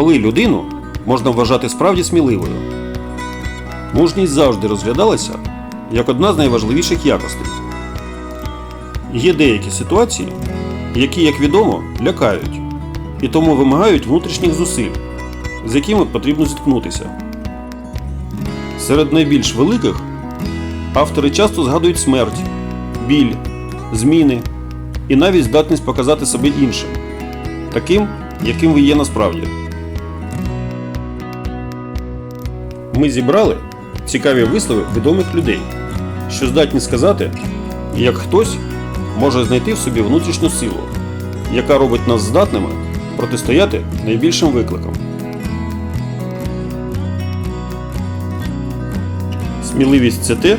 коли людину можна вважати справді сміливою? Мужність завжди розглядалася як одна з найважливіших якостей. Є деякі ситуації, які, як відомо, лякають і тому вимагають внутрішніх зусиль, з якими потрібно зіткнутися. Серед найбільш великих автори часто згадують смерть, біль, зміни і навіть здатність показати себе іншим, таким, яким ви є насправді. Ми зібрали цікаві вислови відомих людей, що здатні сказати, як хтось може знайти в собі внутрішню силу, яка робить нас здатними протистояти найбільшим викликам. Сміливість це те,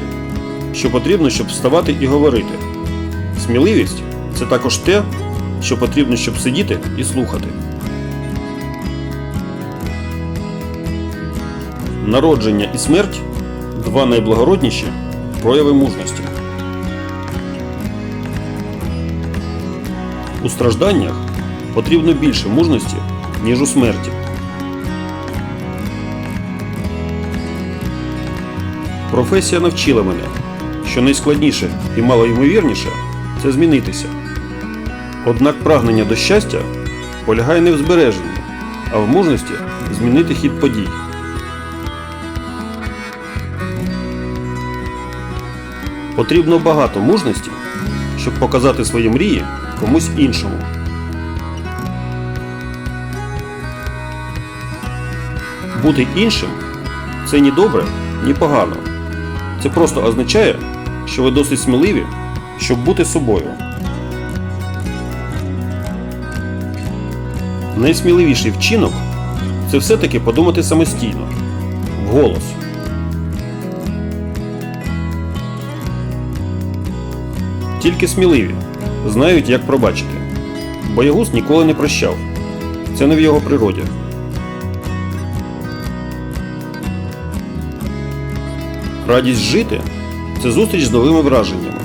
що потрібно, щоб вставати і говорити. Сміливість це також те, що потрібно, щоб сидіти і слухати. Народження і смерть два найблагородніші прояви мужності. У стражданнях потрібно більше мужності, ніж у смерті. Професія навчила мене, що найскладніше і малоймовірніше це змінитися. Однак прагнення до щастя полягає не в збереженні, а в мужності змінити хід подій. Потрібно багато мужності, щоб показати свої мрії комусь іншому. Бути іншим це ні добре, ні погано. Це просто означає, що ви досить сміливі, щоб бути собою. Найсміливіший вчинок це все-таки подумати самостійно, вголос. Тільки сміливі знають, як пробачити. Боягуз ніколи не прощав. Це не в його природі. Радість жити це зустріч з новими враженнями.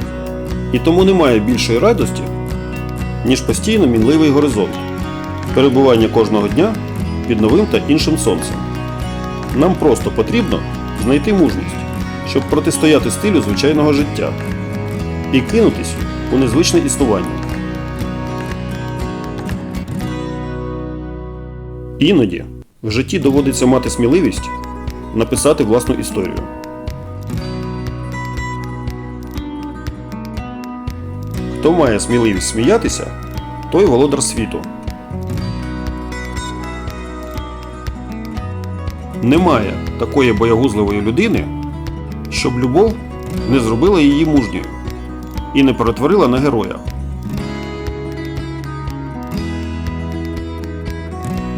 І тому немає більшої радості, ніж постійно мінливий горизонт, перебування кожного дня під новим та іншим сонцем. Нам просто потрібно знайти мужність, щоб протистояти стилю звичайного життя і кинутись у незвичне існування. Іноді в житті доводиться мати сміливість написати власну історію. Хто має сміливість сміятися, той володар світу. Немає такої боягузливої людини, щоб любов не зробила її мужньою і не перетворила на героя.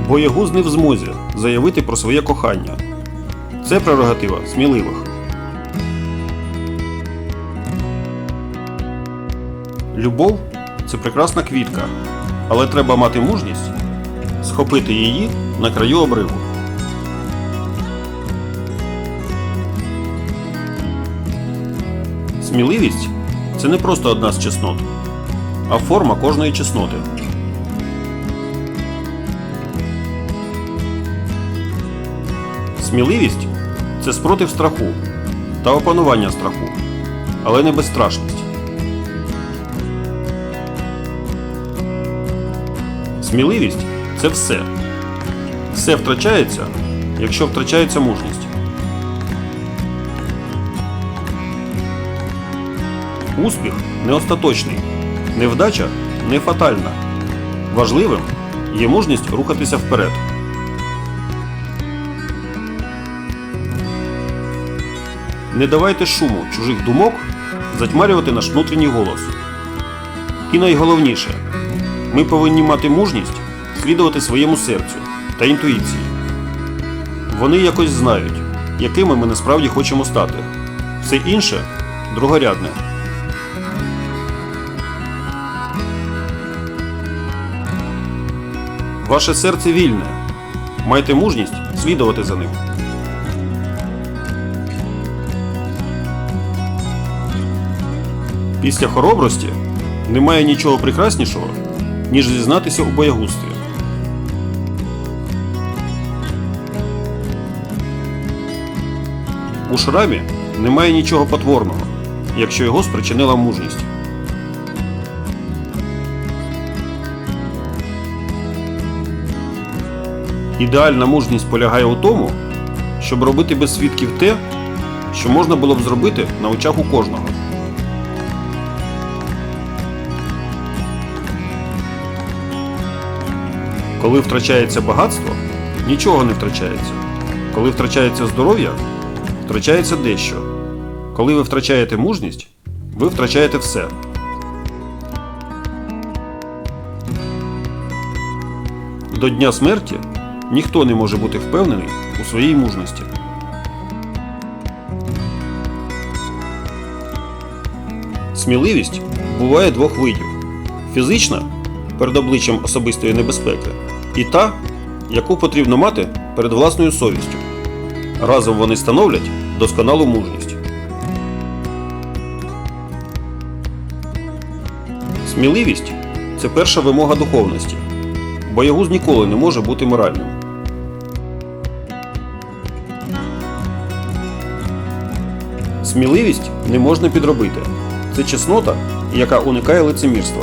Боягуз не в змозі заявити про своє кохання. Це прерогатива сміливих. Любов це прекрасна квітка, але треба мати мужність схопити її на краю обриву. Сміливість це не просто одна з чеснот, а форма кожної чесноти. Сміливість це спротив страху та опанування страху, але не безстрашність. Сміливість це все. Все втрачається, якщо втрачається мужність. Успіх не остаточний, невдача не фатальна. Важливим є мужність рухатися вперед. Не давайте шуму чужих думок затьмарювати наш внутрішній голос. І найголовніше, ми повинні мати мужність слідувати своєму серцю та інтуїції. Вони якось знають, якими ми насправді хочемо стати. Все інше другорядне. Ваше серце вільне. Майте мужність слідувати за ним. Після хоробрості немає нічого прекраснішого, ніж зізнатися у боягузтві. У шрамі немає нічого потворного, якщо його спричинила мужність. Ідеальна мужність полягає у тому, щоб робити без свідків те, що можна було б зробити на очах у кожного. Коли втрачається багатство, нічого не втрачається. Коли втрачається здоров'я, втрачається дещо. Коли ви втрачаєте мужність, ви втрачаєте все. До дня смерті ніхто не може бути впевнений у своїй мужності. Сміливість буває двох видів: фізична перед обличчям особистої небезпеки, і та, яку потрібно мати перед власною совістю. Разом вони становлять досконалу мужність. Сміливість це перша вимога духовності. Боягуз ніколи не може бути моральним. Сміливість не можна підробити. Це чеснота, яка уникає лицемірства.